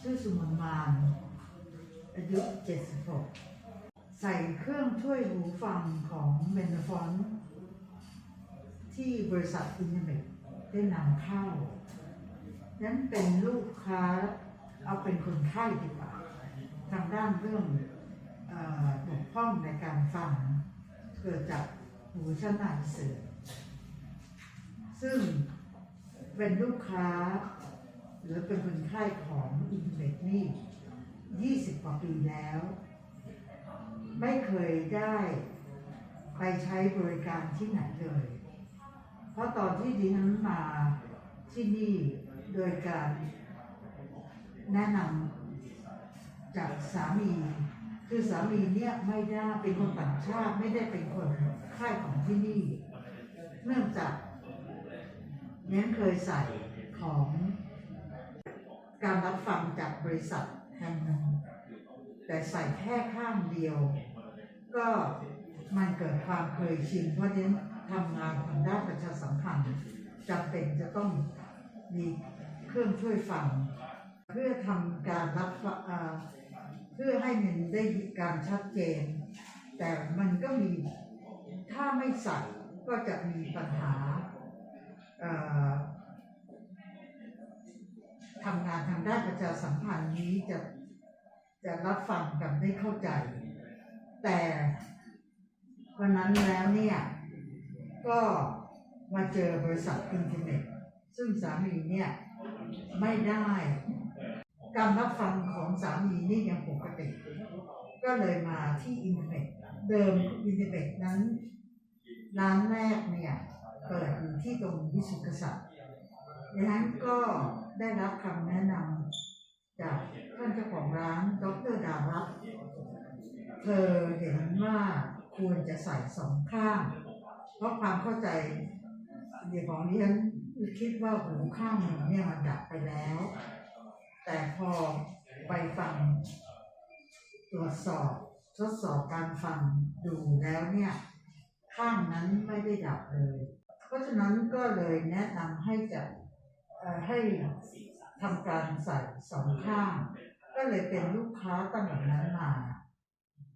ชื่อสุมมานอายุ 76 ใส่เครื่องช่วยหูฟังของเบนฟอนที่บริษัทอินเทอเน็ได้นำเข้า นั้นเป็นลูกค้าเอาเป็นคนไข้ดีกว่า ทางด้านเรื่องบกพร่องในการฟัง เกิดจากหูชั้นในเสื่อมซึ่งเป็นลูกค้า หรือเป็นคนไข้ของอินเทอร์เน็ตนี่ 20 กว่าปีแล้ว ไม่เคยได้ไปใช้บริการที่ไหนเลย เพราะตอนที่ดิฉันมาที่นี่โดยการแนะนำจากสามี คือสามีเนี่ยไม่ได้เป็นคนต่างชาติไม่ได้เป็นคนค่ายของที่นี่ เนื่องจากเนี้ยเคยใส่ของ การรับฟังจากบริษัทแห่งหนึ่งแต่ใส่แค่ข้างเดียว ก็มันเกิดความเคยชินเพราะฉะนั้นทำงานทางด้านประชาสัมพันธ์จำเป็นจะต้องมีเครื่องช่วยฟัง เพื่อทำการรับเพื่อให้มันได้การชัดเจน แต่มันก็มีถ้าไม่ใส่ก็จะมีปัญหา ทำงานทางด้านประชาสัมพันธ์นี้จะจะรับฟังกันได้เข้าใจ แต่วันนั้นแล้วเนี่ยก็มาเจอบริษัทอินเทอร์เน็ต ซึ่งสามีเนี่ยไม่ได้ การรับฟังของสามีนี่ยังปกติ ก็เลยมาที่อินเทอร์เน็ต เดิมอินเทอร์เน็ตนั้น ร้านแรกเนี่ยเปิดอยู่ที่ตรงวิสุทธิกษัตริย์ ดังนั้นก็ได้รับคำแนะนำจากท่านเจ้าของร้านดรดารัตเธอเห็นว่าควรจะใส่สองข้าง เพราะความเข้าใจเดี๋ยวของดิฉันคิดว่าหูข้างหนึ่งเนี่ยมันดับไปแล้ว แต่พอไปฟังตรวจสอบทดสอบการฟังดูแล้วเนี่ย ข้างนั้นไม่ได้ดับเลย เพราะฉะนั้นก็เลยแนะนำให้จัด ให้ทำการใส่สองข้าง ก็เลยเป็นลูกค้าตั้งแต่นั้นมา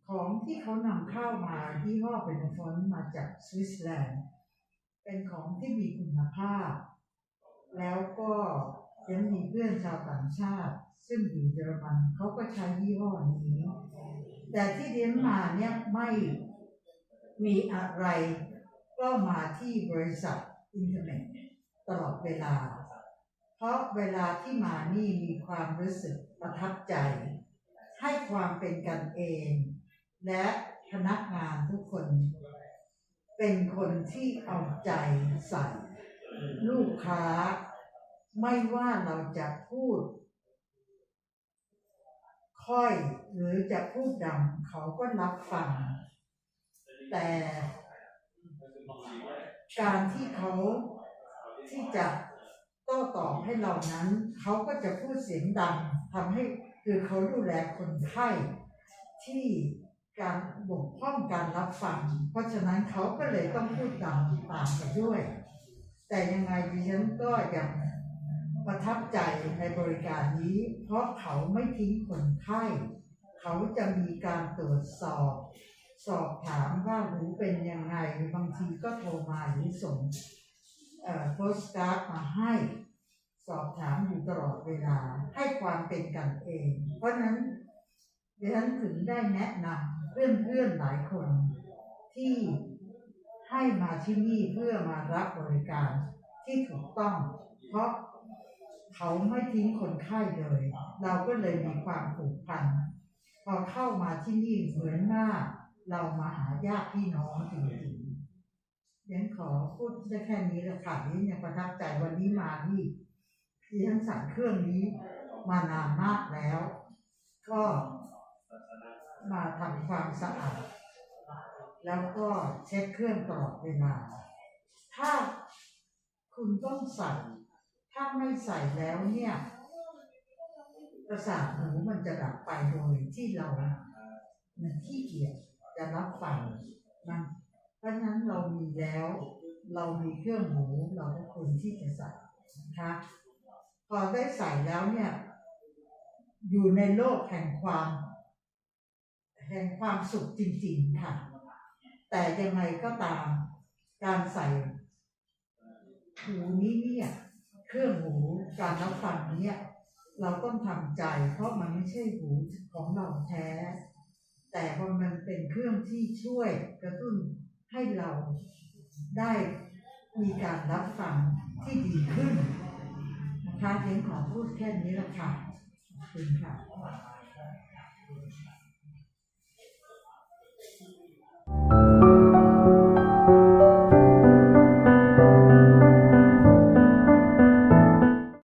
ของที่เขานำเข้ามาที่ห้อเป็นฟอนต์มาจากสวิตเซอร์แลนด์เป็นของที่มีคุณภาพ แล้วก็ยังมีเพื่อนชาวต่างชาติ ซึ่งอยู่เยอรมันเขาก็ใช้ยี่ห้อนี้ แต่ที่เรียนมาเนี่ยไม่มีอะไร ก็มาที่บริษัทอินเทอร์เน็ตตลอดเวลา เพราะเวลาที่มานี่มีความรู้สึกประทับใจ ให้ความเป็นกันเอง และพนักงานทุกคน เป็นคนที่เอาใจใส่ลูกค้า ไม่ว่าเราจะพูด ค่อยหรือจะพูดดังเขาก็รับฟัง แต่การที่เขาที่จะ โต้ตอบให้เรานั้น เขาก็จะพูดเสียงดังทำให้คือเขาดูแลคนไข้ที่การบกพร่องการรับฟัง เพราะฉะนั้นเขาก็เลยต้องพูดดังตามไปด้วย แต่ยังไงดิฉันก็ยังประทับใจในบริการนี้ เพราะเขาไม่ทิ้งคนไข้ เขาจะมีการตรวจสอบ สอบถามว่าหูเป็นยังไง บางทีก็โทรมาหรือส่ง โพสการ์ดมาให้สอบถามอยู่ตลอดเวลาให้ความเป็นกันเอง เพราะฉะนั้นดิฉันถึงได้แนะนำเพื่อนๆหลายคน ที่ให้มาที่นี่เพื่อมารับบริการที่ถูกต้อง เพราะเขาไม่ทิ้งคนไข้เลย เราก็เลยมีความผูกพันพอเข้ามาที่นี่เหมือนว่าเรามาหาญาติพี่น้องจริงๆ ยังขอพูดได้แค่นี้แหละค่ะนี่ยังประทับใจวันนี้มาที่ที่ทั้งสั่งเครื่องนี้มานานมากแล้ว ก็มาทำความสะอาดแล้วก็เช็คเครื่องตลอดเวลา ถ้าคุณต้องใส่ ถ้าไม่ใส่แล้วเนี่ย ประสาทหูมันจะดับไปโดยที่เรามันขี้เกียจจะรับฟังน เพราะฉะนั้นเรามีแล้ว เรามีเครื่องหูเราก็ควรที่จะใส่นะคะพอได้ใส่แล้วเนี่ย อยู่ในโลกแห่งความ แห่งความสุขจริงๆค่ะ แต่ยังไงก็ตามการใส่หูนี้เนี่ย เครื่องหูการรับฟังเนี่ย เราต้องทำใจ เพราะมันไม่ใช่หูของเราแท้ แต่ว่ามันเป็นเครื่องที่ช่วยกระตุ้น ให้เราได้มีการรับฟังที่ดีขึ้นนะคะเพียงขอพูดแค่นี้ละค่ะขอบคุณค่ะ